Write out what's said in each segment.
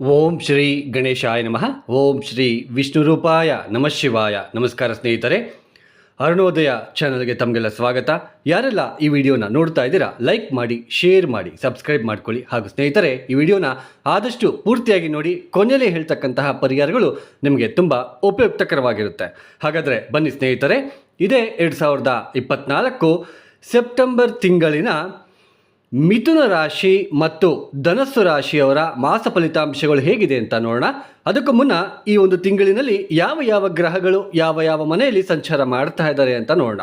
ಓಂ ಶ್ರೀ ಗಣೇಶಾಯ ನಮಃ. ಓಂ ಶ್ರೀ ವಿಷ್ಣುರೂಪಾಯ ನಮಃ ಶಿವಾಯ. ನಮಸ್ಕಾರ ಸ್ನೇಹಿತರೆ, ಅರುಣೋದಯ ಚಾನಲ್ಗೆ ತಮಗೆಲ್ಲ ಸ್ವಾಗತ. ಯಾರೆಲ್ಲ ಈ ವಿಡಿಯೋನ ನೋಡ್ತಾ ಇದ್ದೀರಾ, ಲೈಕ್ ಮಾಡಿ, ಶೇರ್ ಮಾಡಿ, ಸಬ್ಸ್ಕ್ರೈಬ್ ಮಾಡ್ಕೊಳ್ಳಿ. ಹಾಗೂ ಸ್ನೇಹಿತರೆ, ಈ ವಿಡಿಯೋನ ಆದಷ್ಟು ಪೂರ್ತಿಯಾಗಿ ನೋಡಿ, ಕೊನೆಯಲ್ಲೇ ಹೇಳ್ತಕ್ಕಂತಹ ಪರಿಹಾರಗಳು ನಿಮಗೆ ತುಂಬ ಉಪಯುಕ್ತಕರವಾಗಿರುತ್ತೆ. ಹಾಗಾದರೆ ಬನ್ನಿ ಸ್ನೇಹಿತರೆ, ಇದೇ ಎರಡು ಸಾವಿರದ ಇಪ್ಪತ್ನಾಲ್ಕು ಸೆಪ್ಟೆಂಬರ್ ತಿಂಗಳಿನ ಮಿಥುನ ರಾಶಿ ಮತ್ತು ಧನಸ್ಸು ರಾಶಿಯವರ ಮಾಸ ಫಲಿತಾಂಶಗಳು ಹೇಗಿದೆ ಅಂತ ನೋಡೋಣ. ಅದಕ್ಕೂ ಮುನ್ನ ಈ ಒಂದು ತಿಂಗಳಿನಲ್ಲಿ ಯಾವ ಯಾವ ಗ್ರಹಗಳು ಯಾವ ಯಾವ ಮನೆಯಲ್ಲಿ ಸಂಚಾರ ಮಾಡ್ತಾ ಇದ್ದಾರೆ ಅಂತ ನೋಡೋಣ.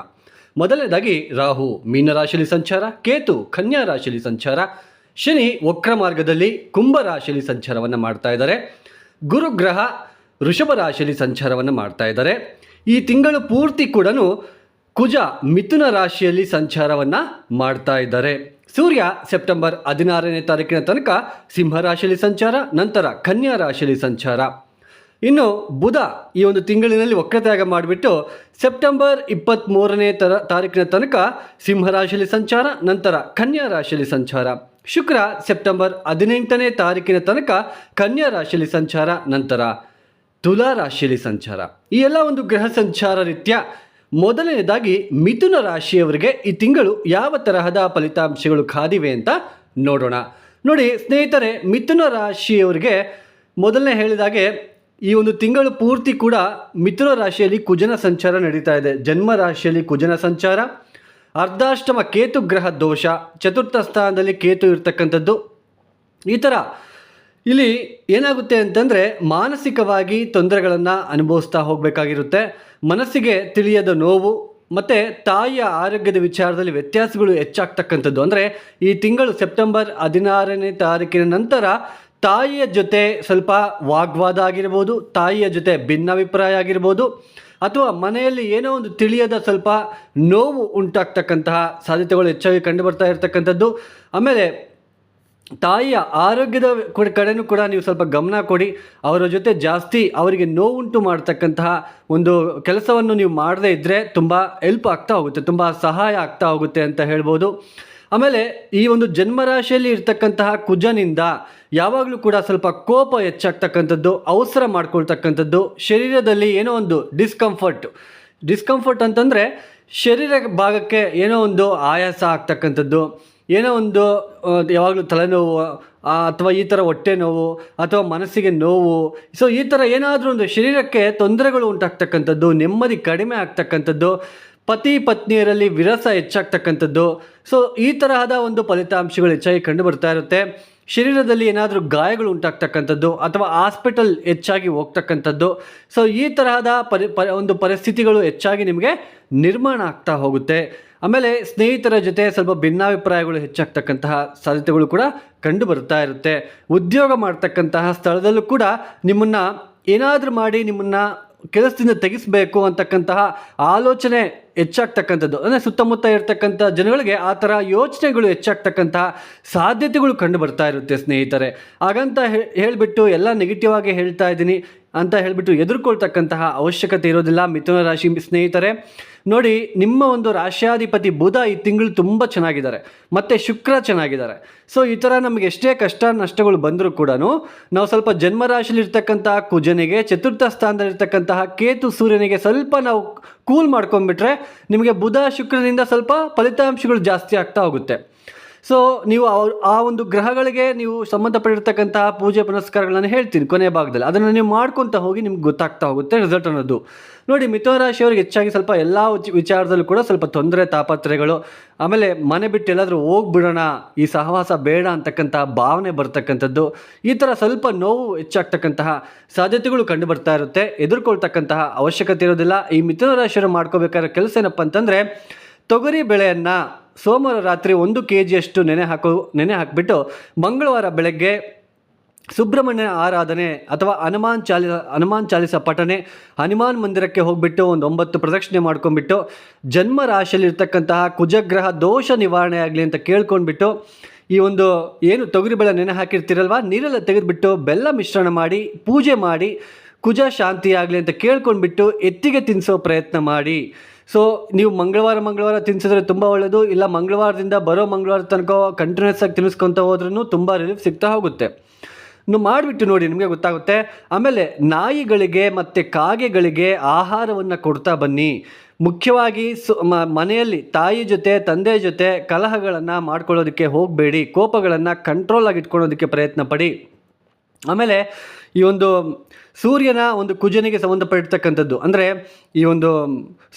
ಮೊದಲನೇದಾಗಿ ರಾಹು ಮೀನ ರಾಶಿಯಲ್ಲಿ ಸಂಚಾರ, ಕೇತು ಕನ್ಯಾ ರಾಶಿಯಲ್ಲಿ ಸಂಚಾರ, ಶನಿ ವಕ್ರ ಮಾರ್ಗದಲ್ಲಿ ಕುಂಭ ರಾಶಿಯಲ್ಲಿ ಸಂಚಾರವನ್ನು ಮಾಡ್ತಾ ಇದ್ದಾರೆ. ಗುರುಗ್ರಹ ವೃಷಭ ರಾಶಿಯಲ್ಲಿ ಸಂಚಾರವನ್ನು ಮಾಡ್ತಾ ಇದ್ದಾರೆ. ಈ ತಿಂಗಳು ಪೂರ್ತಿ ಕೂಡ ಕುಜ ಮಿಥುನ ರಾಶಿಯಲ್ಲಿ ಸಂಚಾರವನ್ನು ಮಾಡ್ತಾ ಇದ್ದಾರೆ. ಸೂರ್ಯ ಸೆಪ್ಟೆಂಬರ್ ಹದಿನಾರನೇ ತಾರೀಕಿನ ತನಕ ಸಿಂಹ ರಾಶಿಯಲ್ಲಿ ಸಂಚಾರ, ನಂತರ ಕನ್ಯಾ ರಾಶಿಯಲ್ಲಿ ಸಂಚಾರ. ಇನ್ನು ಬುಧ ಈ ಒಂದು ತಿಂಗಳಿನಲ್ಲಿ ವಕ್ರತ್ಯಾಗ ಮಾಡಿಬಿಟ್ಟು ಸೆಪ್ಟೆಂಬರ್ ಇಪ್ಪತ್ತ್ಮೂರನೇ ತರ ತಾರೀಕಿನ ತನಕ ಸಿಂಹರಾಶಿಯಲ್ಲಿ ಸಂಚಾರ, ನಂತರ ಕನ್ಯಾ ರಾಶಿಯಲ್ಲಿ ಸಂಚಾರ. ಶುಕ್ರ ಸೆಪ್ಟೆಂಬರ್ ಹದಿನೆಂಟನೇ ತಾರೀಕಿನ ತನಕ ಕನ್ಯಾ ರಾಶಿಯಲ್ಲಿ ಸಂಚಾರ, ನಂತರ ತುಲಾ ರಾಶಿಯಲ್ಲಿ ಸಂಚಾರ. ಈ ಎಲ್ಲ ಒಂದು ಗ್ರಹ ಸಂಚಾರ ರೀತ್ಯ ಮೊದಲನೇದಾಗಿ ಮಿಥುನ ರಾಶಿಯವರಿಗೆ ಈ ತಿಂಗಳು ಯಾವ ತರಹದ ಫಲಿತಾಂಶಗಳು ಕಾದಿವೆ ಅಂತ ನೋಡೋಣ. ನೋಡಿ, ಸ್ನೇಹಿತರೆ, ಮಿಥುನ ರಾಶಿಯವರಿಗೆ ಮೊದಲನೇ ಹೇಳಿದಾಗೆ ಈ ಒಂದು ತಿಂಗಳು ಪೂರ್ತಿ ಕೂಡ ಮಿಥುನ ರಾಶಿಯಲ್ಲಿ ಕುಜನ ಸಂಚಾರ ನಡೀತಾ ಇದೆ. ಜನ್ಮ ರಾಶಿಯಲ್ಲಿ ಕುಜನ ಸಂಚಾರ, ಅರ್ಧಾಷ್ಟಮ ಕೇತು ಗ್ರಹ ದೋಷ, ಚತುರ್ಥ ಸ್ಥಾನದಲ್ಲಿ ಕೇತು ಇರ್ತಕ್ಕಂಥದ್ದು. ಈ ಥರ ಇಲ್ಲಿ ಏನಾಗುತ್ತೆ ಅಂತಂದರೆ ಮಾನಸಿಕವಾಗಿ ತೊಂದರೆಗಳನ್ನು ಅನುಭವಿಸ್ತಾ ಹೋಗಬೇಕಾಗಿರುತ್ತೆ. ಮನಸ್ಸಿಗೆ ತಿಳಿಯದ ನೋವು ಮತ್ತು ತಾಯಿಯ ಆರೋಗ್ಯದ ವಿಚಾರದಲ್ಲಿ ವ್ಯತ್ಯಾಸಗಳು ಹೆಚ್ಚಾಗ್ತಕ್ಕಂಥದ್ದು. ಅಂದರೆ ಈ ತಿಂಗಳು ಸೆಪ್ಟೆಂಬರ್ ಹದಿನಾರನೇ ತಾರೀಕಿನ ನಂತರ ತಾಯಿಯ ಜೊತೆ ಸ್ವಲ್ಪ ವಾಗ್ವಾದ ಆಗಿರ್ಬೋದು, ತಾಯಿಯ ಜೊತೆ ಭಿನ್ನಾಭಿಪ್ರಾಯ ಆಗಿರ್ಬೋದು, ಅಥವಾ ಮನೆಯಲ್ಲಿ ಏನೋ ಒಂದು ತಿಳಿಯದ ಸ್ವಲ್ಪ ನೋವು ಉಂಟಾಗ್ತಕ್ಕಂತಹ ಸಾಧ್ಯತೆಗಳು ಹೆಚ್ಚಾಗಿ ಕಂಡುಬರ್ತಾ ಇರ್ತಕ್ಕಂಥದ್ದು. ಆಮೇಲೆ ತಾಯಿಯ ಆರೋಗ್ಯದ ಕೊಡ್- ಕಡೆನೂ ಕೂಡ ನೀವು ಸ್ವಲ್ಪ ಗಮನ ಕೊಡಿ. ಅವರ ಜೊತೆ ಜಾಸ್ತಿ ಅವರಿಗೆ ನೋವುಂಟು ಮಾಡ್ತಕ್ಕಂತಹ ಒಂದು ಕೆಲಸವನ್ನು ನೀವು ಮಾಡದೇ ಇದ್ದರೆ ತುಂಬ ಹೆಲ್ಪ್ ಆಗ್ತಾ ಹೋಗುತ್ತೆ, ತುಂಬ ಸಹಾಯ ಆಗ್ತಾ ಹೋಗುತ್ತೆ ಅಂತ ಹೇಳ್ಬೋದು. ಆಮೇಲೆ ಈ ಒಂದು ಜನ್ಮರಾಶಿಯಲ್ಲಿ ಇರ್ತಕ್ಕಂತಹ ಕುಜನಿಂದ ಯಾವಾಗಲೂ ಕೂಡ ಸ್ವಲ್ಪ ಕೋಪ ಹೆಚ್ಚಾಗ್ತಕ್ಕಂಥದ್ದು, ಅವಸರ ಮಾಡ್ಕೊಳ್ತಕ್ಕಂಥದ್ದು, ಶರೀರದಲ್ಲಿ ಏನೋ ಒಂದು ಡಿಸ್ಕಂಫರ್ಟ್ ಡಿಸ್ಕಂಫರ್ಟ್ ಅಂತಂದರೆ ಶರೀರ ಭಾಗಕ್ಕೆ ಏನೋ ಒಂದು ಆಯಾಸ ಆಗ್ತಕ್ಕಂಥದ್ದು. ಏನೋ ಒಂದು ಯಾವಾಗಲೂ ತಲೆನೋವು ಅಥವಾ ಈ ಥರ ಹೊಟ್ಟೆ ನೋವು, ಅಥವಾ ಮನಸ್ಸಿಗೆ ನೋವು. ಸೊ ಈ ಥರ ಏನಾದರೂ ಒಂದು ಶರೀರಕ್ಕೆ ತೊಂದರೆಗಳು ಉಂಟಾಗ್ತಕ್ಕಂಥದ್ದು, ನೆಮ್ಮದಿ ಕಡಿಮೆ ಆಗ್ತಕ್ಕಂಥದ್ದು, ಪತಿ ಪತ್ನಿಯರಲ್ಲಿ ವಿರಸ ಹೆಚ್ಚಾಗ್ತಕ್ಕಂಥದ್ದು. ಸೊ ಈ ತರಹದ ಒಂದು ಫಲಿತಾಂಶಗಳು ಹೆಚ್ಚಾಗಿ ಕಂಡು ಬರ್ತಾ ಇರುತ್ತೆ. ಶರೀರದಲ್ಲಿ ಏನಾದರೂ ಗಾಯಗಳು ಉಂಟಾಗ್ತಕ್ಕಂಥದ್ದು, ಅಥವಾ ಹಾಸ್ಪಿಟಲ್ ಹೆಚ್ಚಾಗಿ ಹೋಗ್ತಕ್ಕಂಥದ್ದು. ಸೊ ಈ ತರಹದ ಪರಿ, ಒಂದು ಪರಿಸ್ಥಿತಿಗಳು ಹೆಚ್ಚಾಗಿ ನಿಮಗೆ ನಿರ್ಮಾಣ ಆಗ್ತಾ ಹೋಗುತ್ತೆ. ಆಮೇಲೆ ಸ್ನೇಹಿತರ ಜೊತೆ ಸ್ವಲ್ಪ ಭಿನ್ನಾಭಿಪ್ರಾಯಗಳು ಹೆಚ್ಚಾಗ್ತಕ್ಕಂತಹ ಸಾಧ್ಯತೆಗಳು ಕೂಡ ಕಂಡು ಬರ್ತಾ ಇರುತ್ತೆ. ಉದ್ಯೋಗ ಮಾಡ್ತಕ್ಕಂತಹ ಸ್ಥಳದಲ್ಲೂ ಕೂಡ ನಿಮ್ಮನ್ನು ಏನಾದರೂ ಮಾಡಿ ನಿಮ್ಮನ್ನು ಕೆಲಸದಿಂದ ತೆಗೆಸಬೇಕು ಅಂತಕ್ಕಂತಹ ಆಲೋಚನೆ ಹೆಚ್ಚಾಗ್ತಕ್ಕಂಥದ್ದು. ಅಂದರೆ ಸುತ್ತಮುತ್ತ ಇರತಕ್ಕಂಥ ಜನಗಳಿಗೆ ಆ ಥರ ಯೋಚನೆಗಳು ಹೆಚ್ಚಾಗ್ತಕ್ಕಂತಹ ಸಾಧ್ಯತೆಗಳು ಕಂಡು ಬರ್ತಾ ಇರುತ್ತೆ ಸ್ನೇಹಿತರೆ. ಹಾಗಂತ ಹೇಳಿಬಿಟ್ಟು ಎಲ್ಲ ನೆಗೆಟಿವ್ ಆಗಿ ಹೇಳ್ತಾ ಇದ್ದೀನಿ ಅಂತ ಹೇಳಿಬಿಟ್ಟು ಎದುರ್ಕೊಳ್ತಕ್ಕಂತಹ ಅವಶ್ಯಕತೆ ಇರೋದಿಲ್ಲ ಮಿಥುನ ರಾಶಿ ಸ್ನೇಹಿತರೆ. ನೋಡಿ, ನಿಮ್ಮ ಒಂದು ರಾಶ್ಯಾಧಿಪತಿ ಬುಧ ಈ ತಿಂಗಳು ತುಂಬ ಚೆನ್ನಾಗಿದ್ದಾರೆ. ಮತ್ತು ಶುಕ್ರ ಚೆನ್ನಾಗಿದ್ದಾರೆ. ಸೊ ಈ ಥರ ನಮಗೆ ಎಷ್ಟೇ ಕಷ್ಟ, ನಷ್ಟಗಳು ಬಂದರೂ ಕೂಡ ನಾವು ಸ್ವಲ್ಪ ಜನ್ಮರಾಶಿಲಿರ್ತಕ್ಕಂತಹ ಕುಜನಿಗೆ, ಚತುರ್ಥ ಸ್ಥಾನದಲ್ಲಿರ್ತಕ್ಕಂತಹ ಕೇತು ಸೂರ್ಯನಿಗೆ ಸ್ವಲ್ಪ ನಾವು ಕೂಲ್ ಮಾಡ್ಕೊಂಡ್ಬಿಟ್ರೆ ನಿಮಗೆ ಬುಧ ಶುಕ್ರನಿಂದ ಸ್ವಲ್ಪ ಫಲಿತಾಂಶಗಳು ಜಾಸ್ತಿ ಆಗ್ತಾ ಹೋಗುತ್ತೆ. ಸೊ ನೀವು ಆ ಒಂದು ಗ್ರಹಗಳಿಗೆ ನೀವು ಸಂಬಂಧಪಟ್ಟಿರ್ತಕ್ಕಂತಹ ಪೂಜೆ ಪುನಸ್ಕಾರಗಳನ್ನು ಹೇಳ್ತೀನಿ ಕೊನೆಯ ಭಾಗದಲ್ಲಿ. ಅದನ್ನು ನೀವು ಮಾಡ್ಕೊತ ಹೋಗಿ ನಿಮ್ಗೆ ಗೊತ್ತಾಗ್ತಾ ಹೋಗುತ್ತೆ ರಿಸಲ್ಟ್ ಅನ್ನೋದು. ನೋಡಿ, ಮಿಥುನ ರಾಶಿಯವರಿಗೆ ಹೆಚ್ಚಾಗಿ ಸ್ವಲ್ಪ ಎಲ್ಲ ವಿಚಾರದಲ್ಲೂ ಕೂಡ ಸ್ವಲ್ಪ ತೊಂದರೆ ತಾಪತ್ರೆಗಳು ಆಮೇಲೆ ಮನೆ ಬಿಟ್ಟು ಎಲ್ಲಾದರೂ ಹೋಗ್ಬಿಡೋಣ, ಈ ಸಹವಾಸ ಬೇಡ ಅಂತಕ್ಕಂತಹ ಭಾವನೆ ಬರ್ತಕ್ಕಂಥದ್ದು, ಈ ಥರ ಸ್ವಲ್ಪ ನೋವು ಹೆಚ್ಚಾಗ್ತಕ್ಕಂತಹ ಸಾಧ್ಯತೆಗಳು ಕಂಡು ಬರ್ತಾ ಇರುತ್ತೆ. ಎದುರ್ಕೊಳ್ತಕ್ಕಂತಹ ಅವಶ್ಯಕತೆ ಇರೋದಿಲ್ಲ. ಈ ಮಿಥುನ ರಾಶಿಯವರು ಮಾಡ್ಕೋಬೇಕಾದ ಕೆಲಸ ಏನಪ್ಪ ಅಂತಂದರೆ ತೊಗರಿ ಬೆಳೆಯನ್ನು ಸೋಮವಾರ ರಾತ್ರಿ ಒಂದು ಕೆ ಜಿಯಷ್ಟು ನೆನೆ ಹಾಕು, ನೆನೆ ಹಾಕಿಬಿಟ್ಟು ಮಂಗಳವಾರ ಬೆಳಗ್ಗೆ ಸುಬ್ರಹ್ಮಣ್ಯ ಆರಾಧನೆ ಅಥವಾ ಹನುಮಾನ್ ಚಾಲಿಸ ಹನುಮಾನ್ ಚಾಲಿಸ ಪಠನೆ ಹನುಮಾನ್ ಮಂದಿರಕ್ಕೆ ಹೋಗ್ಬಿಟ್ಟು ಒಂದು ಒಂಬತ್ತು ಪ್ರದಕ್ಷಿಣೆ ಮಾಡ್ಕೊಂಡ್ಬಿಟ್ಟು ಜನ್ಮ ರಾಶಿಯಲ್ಲಿರ್ತಕ್ಕಂತಹ ಕುಜಗ್ರಹ ದೋಷ ನಿವಾರಣೆ ಆಗಲಿ ಅಂತ ಕೇಳ್ಕೊಂಡ್ಬಿಟ್ಟು ಈ ಒಂದು ಏನು ತೊಗರಿಬೇಳೆ ನೆನೆ ಹಾಕಿರ್ತೀರಲ್ವ? ನೀರೆಲ್ಲ ತೆಗೆದುಬಿಟ್ಟು ಬೆಲ್ಲ ಮಿಶ್ರಣ ಮಾಡಿ, ಪೂಜೆ ಮಾಡಿ ಕುಜ ಶಾಂತಿ ಆಗಲಿ ಅಂತ ಕೇಳ್ಕೊಂಡ್ಬಿಟ್ಟು ಎತ್ತಿಗೆ ತಿನ್ನಿಸೋ ಪ್ರಯತ್ನ ಮಾಡಿ. ಸೊ ನೀವು ಮಂಗಳವಾರ ಮಂಗಳವಾರ ತಿನ್ಸಿದ್ರೆ ತುಂಬ ಒಳ್ಳೆಯದು ಇಲ್ಲ ಮಂಗಳವಾರದಿಂದ ಬರೋ ಮಂಗಳವಾರ ತನಕ ಕಂಟಿನ್ಯೂಸ್ ಆಗಿ ತಿನ್ನಿಸ್ಕೊತ ಹೋದ್ರೂ ತುಂಬ ರಿಲೀಫ್ ಸಿಗ್ತಾ ಹೋಗುತ್ತೆ. ಮಾಡಿಬಿಟ್ಟು ನೋಡಿ, ನಿಮಗೆ ಗೊತ್ತಾಗುತ್ತೆ. ಆಮೇಲೆ ನಾಯಿಗಳಿಗೆ ಮತ್ತು ಕಾಗೆಗಳಿಗೆ ಆಹಾರವನ್ನು ಕೊಡ್ತಾ ಬನ್ನಿ. ಮುಖ್ಯವಾಗಿ ಸು ಮನೆಯಲ್ಲಿ ತಾಯಿ ಜೊತೆ, ತಂದೆ ಜೊತೆ ಕಲಹಗಳನ್ನು ಮಾಡ್ಕೊಳ್ಳೋದಕ್ಕೆ ಹೋಗಬೇಡಿ. ಕೋಪಗಳನ್ನು ಕಂಟ್ರೋಲ್ ಆಗಿ ಇಟ್ಕೊಳ್ಳೋದಕ್ಕೆ ಪ್ರಯತ್ನ ಪಡಿ. ಆಮೇಲೆ ಈ ಒಂದು ಸೂರ್ಯನ ಒಂದು ಕುಜನಿಗೆ ಸಂಬಂಧಪಟ್ಟಿರ್ತಕ್ಕಂಥದ್ದು. ಅಂದರೆ ಈ ಒಂದು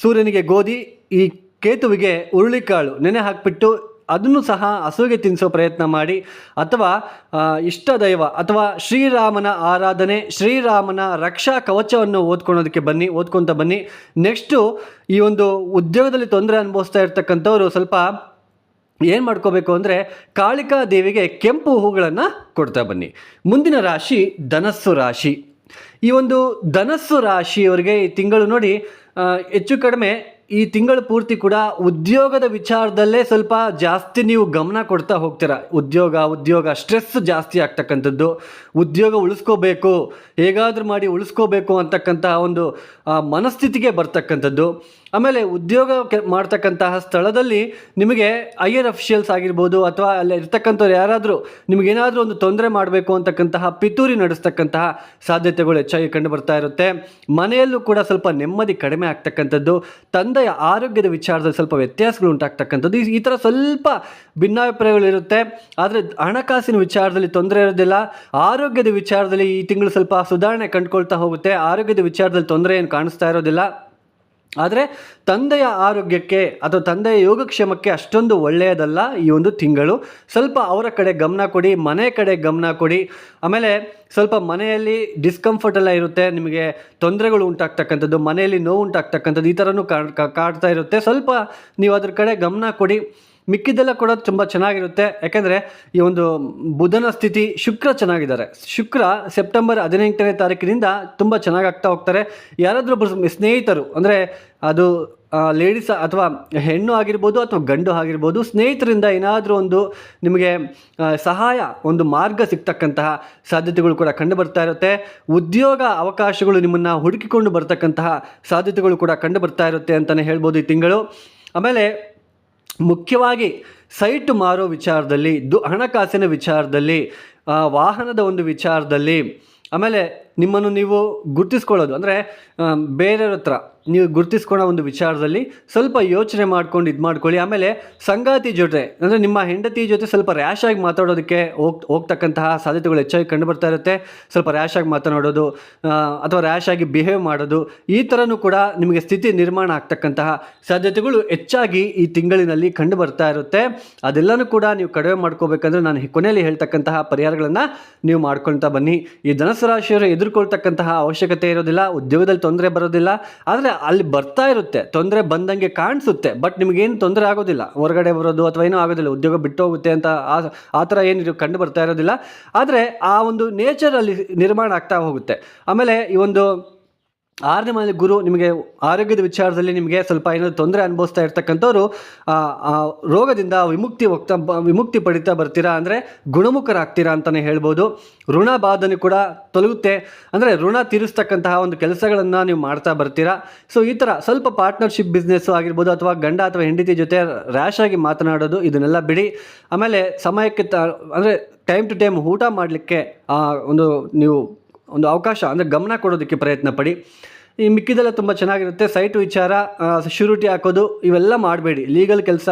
ಸೂರ್ಯನಿಗೆ ಗೋಧಿ, ಈ ಕೇತುವಿಗೆ ಹುರುಳಿಕಾಳು ನೆನೆ ಹಾಕಿಬಿಟ್ಟು ಅದನ್ನು ಸಹ ಹಸುವಿಗೆ ತಿನ್ನಿಸೋ ಪ್ರಯತ್ನ ಮಾಡಿ, ಅಥವಾ ಇಷ್ಟ ದೈವ ಅಥವಾ ಶ್ರೀರಾಮನ ಆರಾಧನೆ, ಶ್ರೀರಾಮನ ರಕ್ಷಾ ಕವಚವನ್ನು ಓದ್ಕೊಳೋದಕ್ಕೆ ಬನ್ನಿ, ಓದ್ಕೊತ ಬನ್ನಿ. ನೆಕ್ಸ್ಟು ಈ ಒಂದು ಉದ್ಯೋಗದಲ್ಲಿ ತೊಂದರೆ ಅನುಭವಿಸ್ತಾ ಇರ್ತಕ್ಕಂಥವ್ರು ಸ್ವಲ್ಪ ಏನು ಮಾಡ್ಕೋಬೇಕು ಅಂದರೆ ಕಾಳಿಕಾ ದೇವಿಗೆ ಕೆಂಪು ಹೂಗಳನ್ನು ಕೊಡ್ತಾ ಬನ್ನಿ. ಮುಂದಿನ ರಾಶಿ ಧನಸ್ಸು ರಾಶಿ. ಈ ಒಂದು ಧನಸ್ಸು ರಾಶಿಯವರಿಗೆ ಈ ತಿಂಗಳು ನೋಡಿ ಹೆಚ್ಚು ಕಡಿಮೆ ಈ ತಿಂಗಳು ಪೂರ್ತಿ ಕೂಡ ಉದ್ಯೋಗದ ವಿಚಾರದಲ್ಲೇ ಸ್ವಲ್ಪ ಜಾಸ್ತಿ ನೀವು ಗಮನ ಕೊಡ್ತಾ ಹೋಗ್ತೀರಾ. ಉದ್ಯೋಗ ಉದ್ಯೋಗ ಸ್ಟ್ರೆಸ್ ಜಾಸ್ತಿ ಆಗ್ತಕ್ಕಂಥದ್ದು. ಉದ್ಯೋಗ ಉಳಿಸ್ಕೋಬೇಕು, ಹೇಗಾದರೂ ಮಾಡಿ ಉಳಿಸ್ಕೋಬೇಕು ಅಂತಕ್ಕಂತಹ ಒಂದು ಮನಸ್ಥಿತಿಗೆ ಬರ್ತಕ್ಕಂಥದ್ದು. ಆಮೇಲೆ ಉದ್ಯೋಗ ಕೆ ಮಾಡ್ತಕ್ಕಂತಹ ಸ್ಥಳದಲ್ಲಿ ನಿಮಗೆ ಐಯರ್ ಅಫಿಷಿಯಲ್ಸ್ ಆಗಿರ್ಬೋದು ಅಥವಾ ಅಲ್ಲಿ ಇರ್ತಕ್ಕಂಥವ್ರು ಯಾರಾದರೂ ನಿಮಗೇನಾದರೂ ಒಂದು ತೊಂದರೆ ಮಾಡಬೇಕು ಅಂತಕ್ಕಂತಹ ಪಿತೂರಿ ನಡೆಸ್ತಕ್ಕಂತಹ ಸಾಧ್ಯತೆಗಳು ಹೆಚ್ಚಾಗಿ ಕಂಡು ಬರ್ತಾ ಇರುತ್ತೆ. ಮನೆಯಲ್ಲೂ ಕೂಡ ಸ್ವಲ್ಪ ನೆಮ್ಮದಿ ಕಡಿಮೆ ಆಗ್ತಕ್ಕಂಥದ್ದು, ತಂದೆಯ ಆರೋಗ್ಯದ ವಿಚಾರದಲ್ಲಿ ಸ್ವಲ್ಪ ವ್ಯತ್ಯಾಸಗಳು ಉಂಟಾಗ್ತಕ್ಕಂಥದ್ದು. ಈ- ಈ ಥರ ಸ್ವಲ್ಪ ಭಿನ್ನಾಭಿಪ್ರಾಯಗಳಿರುತ್ತೆ ಆದರೆ ಹಣಕಾಸಿನ ವಿಚಾರದಲ್ಲಿ ತೊಂದರೆ ಇರೋದಿಲ್ಲ. ಆರೋಗ್ಯದ ವಿಚಾರದಲ್ಲಿ ಈ ತಿಂಗಳು ಸ್ವಲ್ಪ ಸುಧಾರಣೆ ಕಂಡುಕೊಳ್ತಾ ಹೋಗುತ್ತೆ. ಆರೋಗ್ಯದ ವಿಚಾರದಲ್ಲಿ ತೊಂದರೆ ಏನು ಕಾಣಿಸ್ತಾ ಇರೋದಿಲ್ಲ. ಆದರೆ ತಂದೆಯ ಆರೋಗ್ಯಕ್ಕೆ ಅಥವಾ ತಂದೆಯ ಯೋಗಕ್ಷೇಮಕ್ಕೆ ಅಷ್ಟೊಂದು ಒಳ್ಳೆಯದಲ್ಲ ಈ ಒಂದು ತಿಂಗಳು. ಸ್ವಲ್ಪ ಅವರ ಕಡೆ ಗಮನ ಕೊಡಿ, ಮನೆ ಕಡೆ ಗಮನ ಕೊಡಿ. ಆಮೇಲೆ ಸ್ವಲ್ಪ ಮನೆಯಲ್ಲಿ ಡಿಸ್ಕಂಫರ್ಟ್ ಎಲ್ಲ ಇರುತ್ತೆ, ನಿಮಗೆ ತೊಂದರೆಗಳು ಉಂಟಾಗ್ತಕ್ಕಂಥದ್ದು, ಮನೆಯಲ್ಲಿ ನೋವು ಉಂಟಾಗ್ತಕ್ಕಂಥದ್ದು ಈ ಥರನೂ ಕಾಡ್ತಾ ಇರುತ್ತೆ. ಸ್ವಲ್ಪ ನೀವು ಅದ್ರ ಕಡೆ ಗಮನ ಕೊಡಿ. ಮಿಕ್ಕಿದ್ದೆಲ್ಲ ಕೂಡ ತುಂಬ ಚೆನ್ನಾಗಿರುತ್ತೆ. ಯಾಕೆಂದರೆ ಈ ಒಂದು ಬುಧನ ಸ್ಥಿತಿ ಶುಕ್ರ ಚೆನ್ನಾಗಿದ್ದಾರೆ. ಶುಕ್ರ ಸೆಪ್ಟೆಂಬರ್ ಹದಿನೆಂಟನೇ ತಾರೀಕಿನಿಂದ ತುಂಬ ಚೆನ್ನಾಗಿ ಆಗ್ತಾ ಹೋಗ್ತಾರೆ. ಯಾರಾದರೂ ಒಬ್ಬರು ಸ್ನೇಹಿತರು, ಅಂದರೆ ಅದು ಲೇಡೀಸ್ ಅಥವಾ ಹೆಣ್ಣು ಆಗಿರ್ಬೋದು ಅಥವಾ ಗಂಡು ಆಗಿರ್ಬೋದು, ಸ್ನೇಹಿತರಿಂದ ಏನಾದರೂ ಒಂದು ನಿಮಗೆ ಸಹಾಯ, ಒಂದು ಮಾರ್ಗ ಸಿಗ್ತಕ್ಕಂತಹ ಸಾಧ್ಯತೆಗಳು ಕೂಡ ಕಂಡು ಬರ್ತಾ ಇರುತ್ತೆ. ಉದ್ಯೋಗ ಅವಕಾಶಗಳು ನಿಮ್ಮನ್ನು ಹುಡುಕಿಕೊಂಡು ಬರ್ತಕ್ಕಂತಹ ಸಾಧ್ಯತೆಗಳು ಕೂಡ ಕಂಡು ಬರ್ತಾ ಇರುತ್ತೆ ಅಂತಲೇ ಹೇಳ್ಬೋದು ಈ ತಿಂಗಳು. ಆಮೇಲೆ ಮುಖ್ಯವಾಗಿ ಸೈಟ್ ಮಾರೋ ವಿಚಾರದಲ್ಲಿ ದು ಹಣಕಾಸಿನ ವಿಚಾರದಲ್ಲಿ ವಾಹನದ ಒಂದು ವಿಚಾರದಲ್ಲಿ ಆಮೇಲೆ ನಿಮ್ಮನ್ನು ನೀವು ಗುರ್ತಿಸ್ಕೊಳ್ಳೋದು. ಅಂದರೆ ಬೇರೆಯವ್ರ ಹತ್ರ ನೀವು ಗುರ್ತಿಸ್ಕೊಳ್ಳೋ ಒಂದು ವಿಚಾರದಲ್ಲಿ ಸ್ವಲ್ಪ ಯೋಚನೆ ಮಾಡ್ಕೊಂಡು ಇದು ಮಾಡ್ಕೊಳ್ಳಿ. ಆಮೇಲೆ ಸಂಗಾತಿ ಜೊತೆ, ಅಂದರೆ ನಿಮ್ಮ ಹೆಂಡತಿ ಜೊತೆ ಸ್ವಲ್ಪ ರ್ಯಾಶ್ ಆಗಿ ಮಾತಾಡೋದಕ್ಕೆ ಹೋಗ್, ಹೋಗ್ತಕ್ಕಂತಹ ಸಾಧ್ಯತೆಗಳು ಹೆಚ್ಚಾಗಿ ಕಂಡು ಬರ್ತಾ ಇರುತ್ತೆ. ಸ್ವಲ್ಪ ರ್ಯಾಶ್ ಆಗಿ ಮಾತನಾಡೋದು ಅಥವಾ ರ್ಯಾಶ್ ಆಗಿ ಬಿಹೇವ್ ಮಾಡೋದು, ಈ ಥರನೂ ಕೂಡ ನಿಮಗೆ ಸ್ಥಿತಿ ನಿರ್ಮಾಣ ಆಗ್ತಕ್ಕಂತಹ ಸಾಧ್ಯತೆಗಳು ಹೆಚ್ಚಾಗಿ ಈ ತಿಂಗಳಿನಲ್ಲಿ ಕಂಡು ಬರ್ತಾ ಇರುತ್ತೆ. ಅದೆಲ್ಲನೂ ಕೂಡ ನೀವು ಕಡಿಮೆ ಮಾಡ್ಕೋಬೇಕಂದ್ರೆ ನಾನು ಕೊನೆಯಲ್ಲಿ ಹೇಳ್ತಕ್ಕಂತಹ ಪರಿಹಾರಗಳನ್ನು ನೀವು ಮಾಡ್ಕೊಳ್ತಾ ಬನ್ನಿ. ಈ ಧನಸು ರಾಶಿಯವರು ಎದುರ್ಕೊಳ್ತಕ್ಕಂತಹ ಅವಶ್ಯಕತೆ ಇರೋದಿಲ್ಲ, ಉದ್ಯೋಗದಲ್ಲಿ ತೊಂದರೆ ಬರೋದಿಲ್ಲ. ಆದರೆ ಅಲ್ಲಿ ಬರ್ತಾ ಇರುತ್ತೆ, ತೊಂದರೆ ಬಂದಂಗೆ ಕಾಣಿಸುತ್ತೆ ಬಟ್ ನಿಮಗೇನು ತೊಂದರೆ ಆಗೋದಿಲ್ಲ. ಹೊರಗಡೆ ಬರೋದು ಅಥವಾ ಏನೂ ಆಗೋದಿಲ್ಲ, ಉದ್ಯೋಗ ಬಿಟ್ಟು ಹೋಗುತ್ತೆ ಅಂತ ಆ ಥರ ಏನು ಕಂಡು ಬರ್ತಾ ಇರೋದಿಲ್ಲ. ಆದರೆ ಆ ಒಂದು ನೇಚರ್ ಅಲ್ಲಿ ನಿರ್ಮಾಣ ಆಗ್ತಾ ಹೋಗುತ್ತೆ. ಆಮೇಲೆ ಈ ಒಂದು ಆರನೇ ಮನೆ ಗುರು ನಿಮಗೆ ಆರೋಗ್ಯದ ವಿಚಾರದಲ್ಲಿ ನಿಮಗೆ ಸ್ವಲ್ಪ ಏನಾದರೂ ತೊಂದರೆ ಅನುಭವಿಸ್ತಾ ಇರ್ತಕ್ಕಂಥವ್ರು ರೋಗದಿಂದ ವಿಮುಕ್ತಿ ಹೋಗ್ತಾ ವಿಮುಕ್ತಿ ಪಡಿತಾ ಬರ್ತೀರಾ ಅಂದರೆ ಗುಣಮುಖರಾಗ್ತೀರಾ ಅಂತಲೇ ಹೇಳ್ಬೋದು. ಋಣ ಬಾಧನೆ ಕೂಡ ತೊಲಗುತ್ತೆ. ಅಂದರೆ ಋಣ ತೀರಿಸ್ತಕ್ಕಂತಹ ಒಂದು ಕೆಲಸಗಳನ್ನು ನೀವು ಮಾಡ್ತಾ ಬರ್ತೀರಾ. ಸೊ ಈ ಥರ ಸ್ವಲ್ಪ ಪಾರ್ಟ್ನರ್ಶಿಪ್ ಬಿಸ್ನೆಸ್ಸು ಆಗಿರ್ಬೋದು ಅಥವಾ ಗಂಡ ಅಥವಾ ಹೆಂಡತಿ ಜೊತೆ ರ್ಯಾಶ್ ಆಗಿ ಮಾತನಾಡೋದು ಇದನ್ನೆಲ್ಲ ಬಿಡಿ. ಆಮೇಲೆ ಸಮಯಕ್ಕೆ ತ, ಅಂದರೆ ಟೈಮ್ ಟು ಟೈಮ್ ಊಟ ಮಾಡಲಿಕ್ಕೆ ಒಂದು ನೀವು ಒಂದು ಅವಕಾಶ ಅಂದರೆ ಗಮನ ಕೊಡೋದಕ್ಕೆ ಪ್ರಯತ್ನ ಪಡಿ. ಈ ಮಿಕ್ಕಿದೆಲ್ಲ ತುಂಬ ಚೆನ್ನಾಗಿರುತ್ತೆ. ಸೈಟ್ ವಿಚಾರ ಶ್ಯೂರಿಟಿ ಹಾಕೋದು, ಇವೆಲ್ಲ ಮಾಡಬೇಡಿ. ಲೀಗಲ್ ಕೆಲಸ,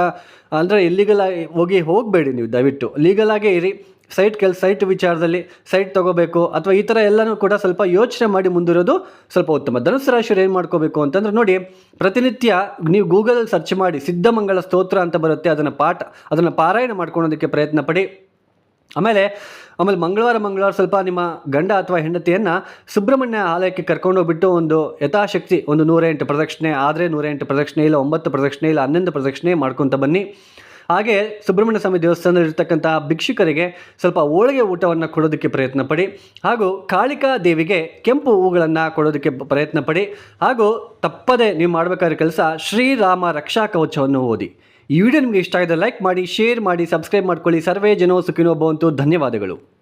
ಅಂದರೆ ಇಲ್ಲಿಗಲ್ ಹೋಗಿ ಹೋಗಬೇಡಿ ನೀವು, ದಯವಿಟ್ಟು. ಲೀಗಲಾಗೇ ಇರಿ. ಸೈಟ್ ಕೆಲಸ ಸೈಟ್ ವಿಚಾರದಲ್ಲಿ ಸೈಟ್ ತೊಗೋಬೇಕು, ಅಥವಾ ಈ ಥರ ಎಲ್ಲನೂ ಕೂಡ ಸ್ವಲ್ಪ ಯೋಚನೆ ಮಾಡಿ ಮುಂದಿರೋದು ಸ್ವಲ್ಪ ಉತ್ತಮ. ಧನುಸು ರಾಶಿಯವರು ಏನು ಮಾಡ್ಕೋಬೇಕು ಅಂತಂದ್ರೆ ನೋಡಿ, ಪ್ರತಿನಿತ್ಯ ನೀವು ಗೂಗಲಲ್ಲಿ ಸರ್ಚ್ ಮಾಡಿ ಸಿದ್ಧಮಂಗಲ ಸ್ತೋತ್ರ ಅಂತ ಬರುತ್ತೆ. ಅದನ್ನು ಪಾಠ, ಅದನ್ನು ಪಾರಾಯಣ ಮಾಡ್ಕೊಳೋದಕ್ಕೆ ಪ್ರಯತ್ನ ಪಡಿ. ಆಮೇಲೆ ಆಮೇಲೆ ಮಂಗಳವಾರ ಮಂಗಳವಾರ ಸ್ವಲ್ಪ ನಿಮ್ಮ ಗಂಡ ಅಥವಾ ಹೆಂಡತಿಯನ್ನು ಸುಬ್ರಹ್ಮಣ್ಯ ಆಲಯಕ್ಕೆ ಕರ್ಕೊಂಡೋಗ್ಬಿಟ್ಟು ಒಂದು ಯಥಾಶಕ್ತಿ ಒಂದು ನೂರ ಎಂಟು ಪ್ರದಕ್ಷಿಣೆ, ಆದರೆ ನೂರೆಂಟು ಪ್ರದಕ್ಷಿಣೆ ಇಲ್ಲ, ಒಂಬತ್ತು ಪ್ರದಕ್ಷಿಣೆ ಇಲ್ಲ, ಹನ್ನೊಂದು ಪ್ರದಕ್ಷಿಣೆ ಮಾಡ್ಕೊತ ಬನ್ನಿ. ಹಾಗೆ ಸುಬ್ರಹ್ಮಣ್ಯ ಸ್ವಾಮಿ ದೇವಸ್ಥಾನದಲ್ಲಿರ್ತಕ್ಕಂಥ ಭಿಕ್ಷುಕರಿಗೆ ಸ್ವಲ್ಪ ಹೋಳಿಗೆ ಊಟವನ್ನು ಕೊಡೋದಕ್ಕೆ ಪ್ರಯತ್ನ ಪಡಿ. ಹಾಗೂ ಕಾಳಿಕಾ ದೇವಿಗೆ ಕೆಂಪು ಹೂಗಳನ್ನು ಕೊಡೋದಕ್ಕೆ ಪ್ರಯತ್ನ ಪಡಿ. ಹಾಗೂ ತಪ್ಪದೆ ನೀವು ಮಾಡಬೇಕಾದ ಕೆಲಸ ಶ್ರೀರಾಮ ರಕ್ಷಾ ಕವಚವನ್ನು ಓದಿ. ಈ ವಿಡಿಯೋ ನಿಮಗೆ ಇಷ್ಟ ಆಗಿದೆ ಲೈಕ್ ಮಾಡಿ ಶೇರ್ ಮಾಡಿ ಸಬ್ಸ್ಕ್ರೈಬ್ ಮಾಡ್ಕೊಳ್ಳಿ. ಸರ್ವೇ ಜನೋ ಸುಖಿನೋ ಬಂತು ಧನ್ಯವಾದಗಳು.